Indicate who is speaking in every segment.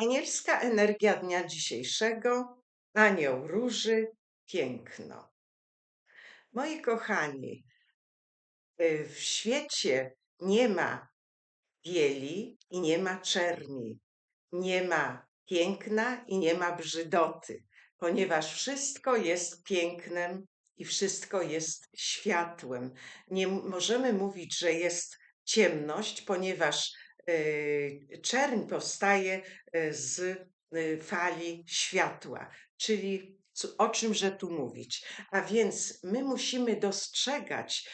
Speaker 1: Anielska energia dnia dzisiejszego, anioł róży, piękno. Moi kochani, y, w świecie nie ma bieli i nie ma czerni, nie ma piękna i nie ma brzydoty, ponieważ wszystko jest pięknem i wszystko jest światłem. Nie możemy mówić, że jest ciemność, ponieważ czerń powstaje y, z y, fali światła, czyli o czymże tu mówić? A więc my musimy dostrzegać,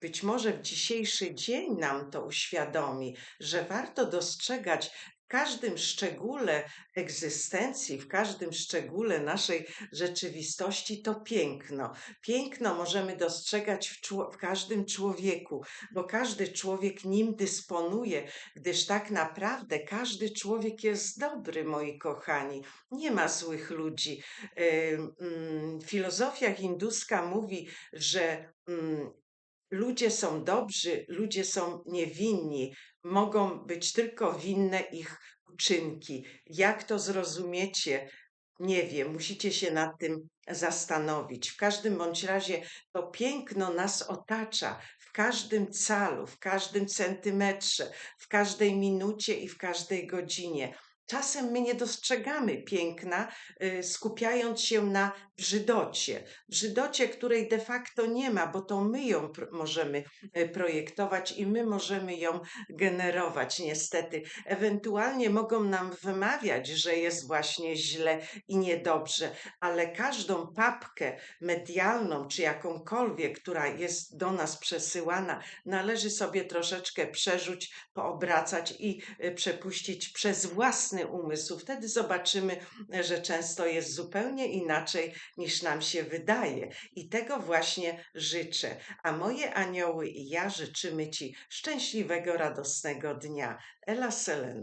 Speaker 1: być może w dzisiejszy dzień nam to uświadomi, że warto dostrzegać każdym szczególe egzystencji, w każdym szczególe naszej rzeczywistości to piękno. Piękno możemy dostrzegać w, w, każdym człowieku, bo każdy człowiek nim dysponuje, gdyż tak naprawdę każdy człowiek jest dobry, moi kochani. Nie ma złych ludzi. Mm, filozofia hinduska mówi, że mm, ludzie są dobrzy, ludzie są niewinni, mogą być tylko winne ich uczynki. Jak to zrozumiecie? Nie wiem, musicie się nad tym zastanowić. W każdym bądź razie to piękno nas otacza w każdym calu, w każdym centymetrze, w każdej minucie i w każdej godzinie. Czasem my nie dostrzegamy piękna, y, skupiając się na brzydocie. Brzydocie, której de facto nie ma, bo to my ją możemy y, projektować i my możemy ją generować, niestety. Ewentualnie mogą nam wymawiać, że jest właśnie źle i niedobrze, ale każdą papkę medialną czy jakąkolwiek, która jest do nas przesyłana, należy sobie troszeczkę przerzuć, poobracać i y, przepuścić przez własne własny umysł, wtedy zobaczymy, że często jest zupełnie inaczej niż nam się wydaje. I tego właśnie życzę. A moje anioły i ja życzymy Ci szczęśliwego, radosnego dnia. Ela Selena.